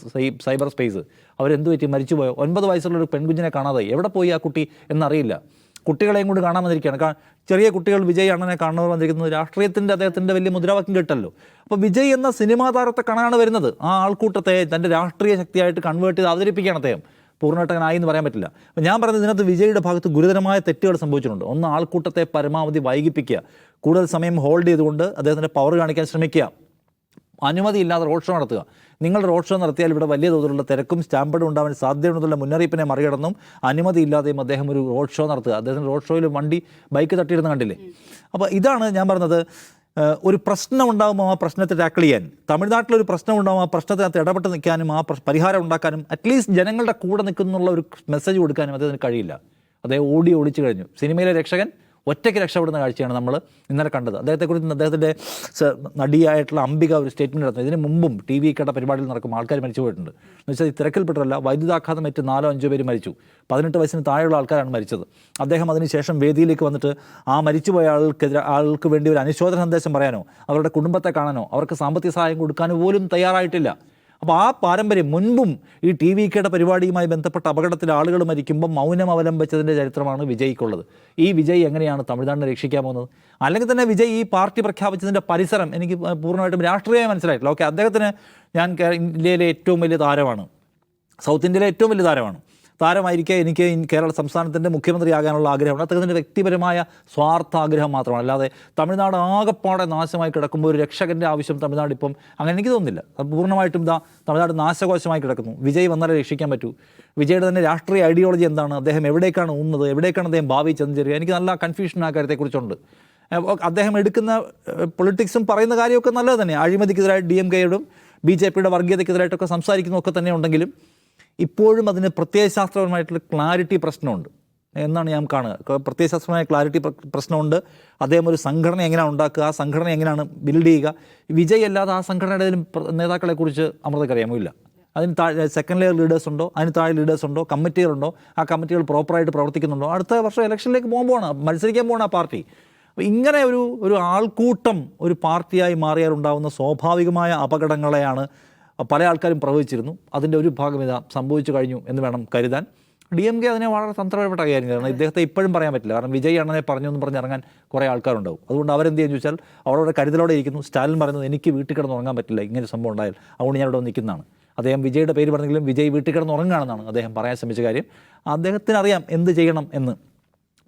സൈബർ സ്പേസ്. അവരെന്ത് പറ്റി? മരിച്ചുപോയോ ഒൻപത് വയസ്സുള്ള ഒരു പെൺകുഞ്ഞിനെ കാണാതായി. എവിടെ പോയി ആ കുട്ടി എന്നറിയില്ല. കുട്ടികളെയും കൂടി കാണാൻ വന്നിരിക്കുകയാണ്. ചെറിയ കുട്ടികൾ വിജയ് അണ്ണനെ കാണുന്നവർ വന്നിരിക്കുന്നത് രാഷ്ട്രീയത്തിന്റെ അദ്ദേഹത്തിന്റെ വലിയ മുദ്രാവാക്യം കിട്ടല്ലോ. അപ്പോൾ വിജയ് എന്ന സിനിമാ താരത്തെ കാണാനാണ് വരുന്നത്. ആ ആൾക്കൂട്ടത്തെ തന്റെ രാഷ്ട്രീയ ശക്തിയായിട്ട് കൺവേർട്ട് ചെയ്ത് അവതരിപ്പിക്കുകയാണ് അദ്ദേഹം. പൂർണട്ടകനായി എന്ന് പറയാൻ പറ്റില്ല. അപ്പോൾ ഞാൻ പറയുന്നത് ഇതിനകത്ത് വിജയുടെ ഭാഗത്ത് ഗുരുതരമായ തെറ്റുകൾ സംഭവിച്ചിട്ടുണ്ട്. ഒന്ന് ആൾക്കൂട്ടത്തെ പരമാവധി വൈകിപ്പിക്കുക. കൂടുതൽ സമയം ഹോൾഡ് ചെയ്തുകൊണ്ട് അദ്ദേഹത്തിന്റെ പവർ കാണിക്കാൻ ശ്രമിക്കുക. അനുമതിയില്ലാതെ റോഡ് ഷോ നടത്തുക. നിങ്ങൾ റോഡ് ഷോ നടത്തിയാൽ ഇവിടെ വലിയ തോതിലുള്ള തിരക്കും സ്റ്റാമ്പഡും ഉണ്ടാവാൻ സാധ്യതയുണ്ടെന്നുള്ള മുന്നറിയിപ്പിനെ മറികടന്നും അനുമതിയില്ലാതെയും അദ്ദേഹം ഒരു റോഡ് ഷോ നടത്തുക. അദ്ദേഹത്തിന് റോഡ് ഷോയിൽ വണ്ടി ബൈക്ക് തട്ടിയിരുന്ന് കണ്ടില്ലേ? അപ്പോൾ ഇതാണ് ഞാൻ പറഞ്ഞത് ഒരു പ്രശ്നം ഉണ്ടാകുമ്പോൾ ആ പ്രശ്നത്തെ ടാക്കിൾ ചെയ്യാൻ തമിഴ്നാട്ടിലൊരു പ്രശ്നം ഉണ്ടാകുമ്പോൾ ആ പ്രശ്നത്തിനകത്ത് ഇടപെട്ട് നിൽക്കാനും ആ പരിഹാരം ഉണ്ടാക്കാനും അറ്റ്ലീസ്റ്റ് ജനങ്ങളുടെ കൂടെ നിൽക്കുന്നുള്ള ഒരു മെസ്സേജ് കൊടുക്കാനും അദ്ദേഹത്തിന് കഴിയില്ല. അദ്ദേഹം ഓടി ഒളിച്ചു കഴിഞ്ഞു. സിനിമയിലെ രക്ഷകൻ ഒറ്റയ്ക്ക് രക്ഷപ്പെടുന്ന കാഴ്ചയാണ് നമ്മൾ ഇന്നലെ കണ്ടത്. അദ്ദേഹത്തെക്കുറിച്ച് അദ്ദേഹത്തിന്റെ നടിയായിട്ടുള്ള അംബിക ഒരു സ്റ്റേറ്റ്മെന്റ് നടത്തുന്നത് ഇതിന് മുമ്പും ടി വി കേട്ട പരിപാടിയിൽ നടക്കും ആൾക്കാർ മരിച്ചു പോയിട്ടുണ്ട്. എന്ന് വെച്ചാൽ ഈ തിരക്കിൽപ്പെട്ടല്ല വൈദ്യുതാഘാതം ഏറ്റ് നാലോ അഞ്ചോ പേര് മരിച്ചു. പതിനെട്ട് വയസ്സിന് താഴെയുള്ള ആൾക്കാരാണ് മരിച്ചത്. അദ്ദേഹം അതിനുശേഷം വേദിയിലേക്ക് വന്നിട്ട് ആ മരിച്ചുപോയ ആൾക്കെതിരെ ആൾക്ക് വേണ്ടി ഒരു അനുശോചന സന്ദേശം പറയാനോ അവരുടെ കുടുംബത്തെ കാണാനോ അവർക്ക് സാമ്പത്തിക സഹായം കൊടുക്കാനോ പോലും തയ്യാറായിട്ടില്ല. അപ്പോൾ ആ പാരമ്പര്യം മുൻപും ഈ ടി വി കെയുടെ പരിപാടിയുമായി ബന്ധപ്പെട്ട അപകടത്തിൽ ആളുകൾ മരിക്കുമ്പോൾ മൗനം അവലംബിച്ചതിന്റെ ചരിത്രമാണ് വിജയ്ക്കുള്ളത്. ഈ വിജയ് എങ്ങനെയാണ് തമിഴ്നാടിനെ രക്ഷിക്കാൻ പോകുന്നത്? അല്ലെങ്കിൽ തന്നെ വിജയ് ഈ പാർട്ടി പ്രഖ്യാപിച്ചതിന്റെ പരിസരം എനിക്ക് പൂർണമായിട്ടും രാഷ്ട്രീയമായി മനസ്സിലായിട്ടില്ല. ഓക്കെ അദ്ദേഹത്തിന് ഞാൻ ഇന്ത്യയിലെ ഏറ്റവും വലിയ താരമാണ്. സൗത്ത് ഇന്ത്യയിലെ ഏറ്റവും വലിയ താരമാണ്. താരമായിരിക്കെ എനിക്ക് കേരള സംസ്ഥാനത്തിന്റെ മുഖ്യമന്ത്രിയാകാനുള്ള ആഗ്രഹമുണ്ട് അദ്ദേഹത്തിന്റെ വ്യക്തിപരമായ സ്വാർത്ഥ ആഗ്രഹം മാത്രമാണ്. അല്ലാതെ തമിഴ്നാട് ആകെപ്പാടെ നാശമായി കിടക്കുമ്പോൾ ഒരു രക്ഷകന്റെ ആവശ്യം തമിഴ്നാട് ഇപ്പം അങ്ങനെ എനിക്ക് തോന്നുന്നില്ല. പൂർണമായിട്ടും ഇതാ തമിഴ്നാട് നാശകോശമായി കിടക്കുന്നു. വിജയ് വന്നാലേ രക്ഷിക്കാൻ പറ്റൂ. വിജയുടെ തന്നെ രാഷ്ട്രീയ ഐഡിയോളജി എന്താണ്? അദ്ദേഹം എവിടേക്കാണ് ഊന്നത് എവിടേക്കാണ് അദ്ദേഹം ഭാവി ചെന്നേരുക എനിക്ക് നല്ല കൺഫ്യൂഷൻ ആ കാര്യത്തെക്കുറിച്ചുണ്ട്. അദ്ദേഹം എടുക്കുന്ന പൊളിറ്റിക്സും പറയുന്ന കാര്യമൊക്കെ നല്ലത് തന്നെ. അഴിമതിക്കെതിരായിട്ട് ഡി എം കെയോടും ബി ജെ പിയുടെ വർഗീയതയ്ക്കെതിരായിട്ടൊക്കെ സംസാരിക്കുന്നതൊക്കെ തന്നെ ഉണ്ടെങ്കിലും ഇപ്പോഴും അതിന് പ്രത്യയശാസ്ത്രപരമായിട്ടുള്ള ക്ലാരിറ്റി പ്രശ്നമുണ്ട്. എന്നാണ് ഞാൻ കാണുക. പ്രത്യയശാസ്ത്രമായ ക്ലാരിറ്റി പ്രശ്നമുണ്ട്. അദ്ദേഹം ഒരു സംഘടന എങ്ങനെയാണ് ഉണ്ടാക്കുക ആ സംഘടന എങ്ങനെയാണ് ബിൽഡ് ചെയ്യുക വിജയ് അല്ലാതെ ആ സംഘടനയുടെ നേതാക്കളെ കുറിച്ച് അമൃതക്കറിയാമോ? ഇല്ല. അതിന് താഴെ സെക്കൻഡ് ലെയർ ലീഡേഴ്സ് ഉണ്ടോ? അതിന് താഴെ ലീഡേഴ്സ് ഉണ്ടോ? കമ്മിറ്റികളുണ്ടോ ആ കമ്മിറ്റികൾ പ്രോപ്പറായിട്ട് പ്രവർത്തിക്കുന്നുണ്ടോ? അടുത്ത വർഷം ഇലക്ഷനിലേക്ക് പോകുമ്പോഴാണ് മത്സരിക്കാൻ പോകണം ആ പാർട്ടി. അപ്പോൾ ഇങ്ങനെ ഒരു ഒരു ആൾക്കൂട്ടം ഒരു പാർട്ടിയായി മാറിയാൽ ഉണ്ടാകുന്ന സ്വാഭാവികമായ അപകടങ്ങളെയാണ് പല ആൾക്കാരും പ്രവചിച്ചിരുന്നു. അതിന്റെ ഒരു ഭാഗം ഇതാ സംഭവിച്ചു കഴിഞ്ഞു എന്ന് വേണം കരുതാൻ. ഡി എം കെ അതിനെ വളരെ തന്ത്രപരപ്പെട്ട കാര്യം കാരണം ഇദ്ദേഹത്തെ ഇപ്പോഴും പറയാൻ പറ്റില്ല. കാരണം വിജയ് അണ്ണനെ പറഞ്ഞു എന്ന് പറഞ്ഞ് ഇറങ്ങാൻ കുറേ ആൾക്കാരുണ്ടാവും. അതുകൊണ്ട് അവരെന്ത് ചെയ്യുന്നു ചോദിച്ചാൽ അവരവിടെ കരുതലോടെ ഇരിക്കുന്നു. സ്റ്റാലിൻ പറയുന്നത് എനിക്ക് വീട്ടിൽ കിടന്ന് ഉറങ്ങാൻ പറ്റില്ല. ഇങ്ങനെ സംഭവം ഉണ്ടായാൽ അതുകൊണ്ട് ഞാൻ ഇവിടെ നിൽക്കുന്നതാണ്. അദ്ദേഹം വിജയുടെ പേര് പറഞ്ഞെങ്കിലും വിജയ് വീട്ടിൽ കിടന്ന് ഉറങ്ങുകയാണെന്നാണ് അദ്ദേഹം പറയാൻ ശ്രമിച്ച കാര്യം. അദ്ദേഹത്തിന് അറിയാം എന്ത് ചെയ്യണം എന്ന്.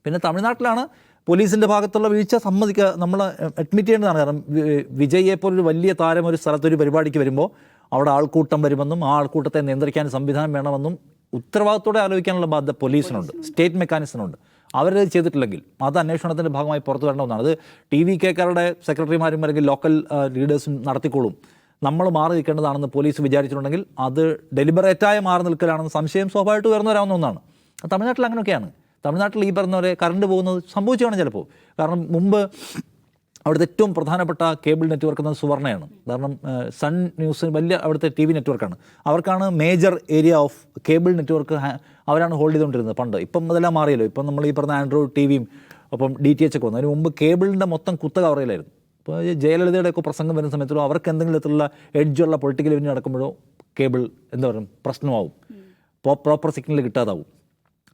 പിന്നെ തമിഴ്നാട്ടിലാണ് പോലീസിന്റെ ഭാഗത്തുള്ള വീഴ്ച സമ്മതിക്കുക നമ്മൾ അഡ്മിറ്റ് ചെയ്യേണ്ടതാണ്. കാരണം വിജയെ പോലൊരു വലിയ താരം ഒരു സ്ഥലത്തൊരു പരിപാടിക്ക് വരുമ്പോൾ അവിടെ ആൾക്കൂട്ടം വരുമെന്നും ആ ആൾക്കൂട്ടത്തെ നിയന്ത്രിക്കാൻ സംവിധാനം വേണമെന്നും ഉത്തരവാദിത്തോടെ ആലോചിക്കാനുള്ള ബാധ്യത പോലീസിനുണ്ട് സ്റ്റേറ്റ് മെക്കാനിസത്തിനുണ്ട് അവരത് ചെയ്തിട്ടില്ലെങ്കിൽ അത് അന്വേഷണത്തിന്റെ ഭാഗമായി പുറത്തു വരണമെന്നാണ്. അത് ടി വി കേക്കാരുടെ സെക്രട്ടറിമാരും അല്ലെങ്കിൽ ലോക്കൽ ലീഡേഴ്സും നടത്തിക്കോളും. നമ്മൾ മാറി നിൽക്കേണ്ടതാണെന്ന് പോലീസ് വിചാരിച്ചിട്ടുണ്ടെങ്കിൽ അത് ഡെലിബറേറ്റായ മാറി നിൽക്കലാണെന്ന് സംശയം സ്വാഭാവികമായിട്ട് ഉയർന്നു വരാവുന്ന ഒന്നാണ്. തമിഴ്നാട്ടിൽ അങ്ങനെയൊക്കെയാണ്. തമിഴ്നാട്ടിൽ ഈ പറഞ്ഞ പോലെ കറണ്ട് പോകുന്നത് സംഭവിച്ചു വേണം ചിലപ്പോൾ. കാരണം മുമ്പ് അവിടുത്തെ ഏറ്റവും പ്രധാനപ്പെട്ട കേബിൾ നെറ്റ്വർക്ക് എന്നത് സുവർണയാണ്. കാരണം സൺ ന്യൂസ് വലിയ അവിടുത്തെ ടി വി നെറ്റ്വർക്കാണ്. അവർക്കാണ് major area of cable network അവരാണ് ഹോൾഡ് ചെയ്തുകൊണ്ടിരുന്നത് പണ്ട്. ഇപ്പം അതെല്ലാം മാറിയല്ലോ. ഇപ്പം നമ്മൾ ഈ പറഞ്ഞ ആൻഡ്രോയിഡ് ടി വിയും അപ്പം ഡി ടി എച്ച് ഒക്കെ വന്നു. അതിന് മുമ്പ് കേബിളിന്റെ മൊത്തം കുത്തക അവരയിലായിരുന്നു. ഇപ്പോൾ ഈ ജയലളിതയുടെ ഒക്കെ പ്രസംഗം വരുന്ന സമയത്തോ അവർക്ക് എന്തെങ്കിലും തരത്തിലുള്ള എഡ്ജുള്ള പൊളിറ്റിക്കൽ ഇവന്റ് നടക്കുമ്പോഴോ കേബിൾ എന്താ പറയുക പ്രശ്നമാവും. പ്രോപ്പർ സിഗ്നൽ കിട്ടാതാവും.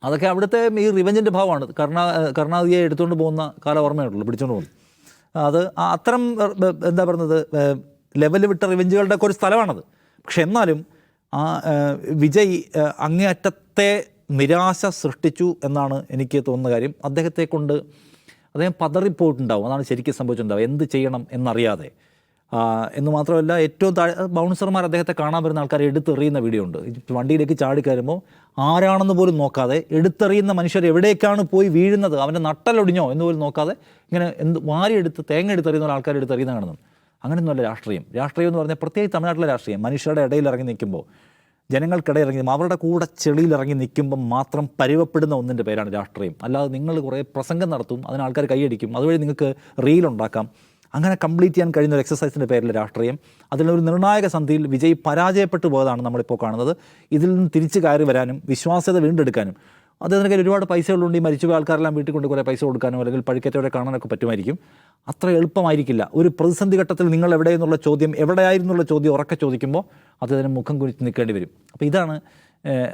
അതൊക്കെ അവിടുത്തെ ഈ റിവഞ്ചിന്റെ ഭാവമാണ് കർണാ കർണാതിയെ എടുത്തുകൊണ്ട് പോകുന്ന കാല ഓർമ്മയുള്ളൂ പിടിച്ചുകൊണ്ട് പോകുന്നു അത് അത്തരം എന്താ പറയുന്നത് ലെവൽ വിട്ട റിവെഞ്ചുകളുടെ ഒക്കെ ഒരു സ്ഥലമാണത്. പക്ഷെ എന്നാലും ആ വിജയ് അങ്ങേയറ്റത്തെ നിരാശ സൃഷ്ടിച്ചു എന്നാണ് എനിക്ക് തോന്നുന്ന കാര്യം. അദ്ദേഹത്തെ കൊണ്ട് അദ്ദേഹം പതറിപ്പോയിട്ടുണ്ടാവും. അതാണ് ശരിക്കും സംഭവിച്ചിട്ടുണ്ടാവും എന്ത് ചെയ്യണം എന്നറിയാതെ. എന്ന് മാത്രമല്ല ഏറ്റവും താഴെ ബൗൺസർമാർ അദ്ദേഹത്തെ കാണാൻ വരുന്ന ആൾക്കാരെ എടുത്തെറിയുന്ന വീഡിയോ ഉണ്ട്. വണ്ടിയിലേക്ക് ചാടി കയറുമ്പോൾ ആരാണെന്ന് പോലും നോക്കാതെ എടുത്തെറിയുന്ന മനുഷ്യർ എവിടേക്കാണ് പോയി വീഴുന്നത്? അവന്റെ നട്ടലൊടിഞ്ഞോ എന്ന് പോലും നോക്കാതെ ഇങ്ങനെ എന്ത് വാരിയെടുത്ത് തേങ്ങ എടുത്തെറിയുന്ന ആൾക്കാർ എടുത്തെറിയുന്ന കാണുന്നുണ്ട് അങ്ങനെയൊന്നുമല്ല രാഷ്ട്രീയം. രാഷ്ട്രീയം എന്ന് പറഞ്ഞാൽ പ്രത്യേകിച്ച് തമിഴ്നാട്ടിലെ രാഷ്ട്രീയം. മനുഷ്യരുടെ ഇടയിൽ ഇറങ്ങി നിൽക്കുമ്പോൾ ജനങ്ങൾക്കിടയിൽ ഇറങ്ങി അവരുടെ കൂടെ ചെളിയിൽ ഇറങ്ങി നിൽക്കുമ്പോൾ മാത്രം പരിവപ്പെടുന്ന ഒന്നിന്റെ പേരാണ് രാഷ്ട്രീയം. അല്ലാതെ നിങ്ങൾ കുറേ പ്രസംഗം നടത്തും അതിന് ആൾക്കാർ കൈയടിക്കും. അതുവഴി നിങ്ങൾക്ക് റീൽ ഉണ്ടാക്കാം. അങ്ങനെ കംപ്ലീറ്റ് ചെയ്യാൻ കഴിയുന്ന ഒരു എക്സസൈസിന്റെ പേരിൽ രാഷ്ട്രീയം അതിലൊരു നിർണായക സന്ധിയിൽ വിജയ് പരാജയപ്പെട്ടു പോയതാണ് നമ്മളിപ്പോൾ കാണുന്നത്. ഇതിൽ നിന്ന് തിരിച്ചു കയറി വരാനും വിശ്വാസ്യത വീണ്ടെടുക്കാനും. അദ്ദേഹത്തിന് കയ്യിൽ ഒരുപാട് പൈസകളുണ്ട്. ഈ മരിച്ചുപോയ ആൾക്കാരെല്ലാം വീട്ടിൽ കൊണ്ട് കുറേ പൈസ കൊടുക്കാനോ അല്ലെങ്കിൽ പഴുക്കറ്റോടെ കാണാനൊക്കെ പറ്റുമായിരിക്കും. അത്ര എളുപ്പമായിരിക്കില്ല. ഒരു പ്രതിസന്ധി ഘട്ടത്തിൽ നിങ്ങൾ എവിടെ എന്നുള്ള ചോദ്യം എവിടെയായിരുന്നുള്ള ചോദ്യം ഉറക്കെ ചോദിക്കുമ്പോൾ അദ്ദേഹത്തിന് മുഖം കുരിച്ച് നിൽക്കേണ്ടി വരും. അപ്പോൾ ഇതാണ്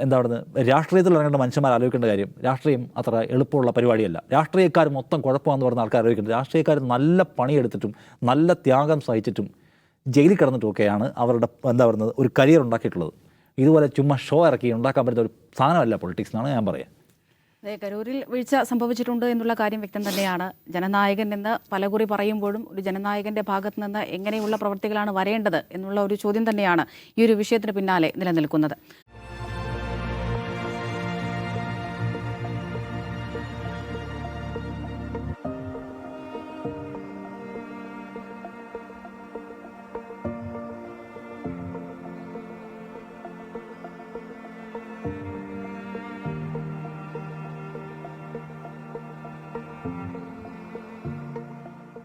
എന്താ പറയുന്നത്? രാഷ്ട്രീയത്തിൽ ഇറങ്ങേണ്ട മനുഷ്യന്മാർ ആലോചിക്കേണ്ട കാര്യം രാഷ്ട്രീയം അത്ര എളുപ്പമുള്ള പരിപാടിയല്ല. രാഷ്ട്രീയക്കാർ മൊത്തം കുഴപ്പമാണെന്ന് പറഞ്ഞ ആൾക്കാർ ആലോചിക്കുന്നത് രാഷ്ട്രീയക്കാർ നല്ല പണിയെടുത്തിട്ടും നല്ല ത്യാഗം സഹിച്ചിട്ടും ജയിലിൽ കിടന്നിട്ടുമൊക്കെയാണ് അവരുടെ എന്താ പറയുന്നത് ഒരു കരിയർ ഉണ്ടാക്കിയിട്ടുള്ളത്. ഇതുപോലെ ചുമ്മാ ഷോ ഇറക്കി ഉണ്ടാക്കാൻ പറ്റുന്ന ഒരു സാധനമല്ല പൊളിറ്റിക്സ് എന്നാണ് ഞാൻ പറയുക. അതെ കരൂരിൽ വീഴ്ച സംഭവിച്ചിട്ടുണ്ട് എന്നുള്ള കാര്യം വ്യക്തം തന്നെയാണ്. ജനനായകൻ എന്ന് പലകുറി പറയുമ്പോഴും ഒരു ജനനായകന്റെ ഭാഗത്ത് നിന്ന് എങ്ങനെയുള്ള പ്രവൃത്തികളാണ് വരേണ്ടത് എന്നുള്ള ഒരു ചോദ്യം തന്നെയാണ് ഈ ഒരു വിഷയത്തിന് പിന്നാലെ നിലനിൽക്കുന്നത്.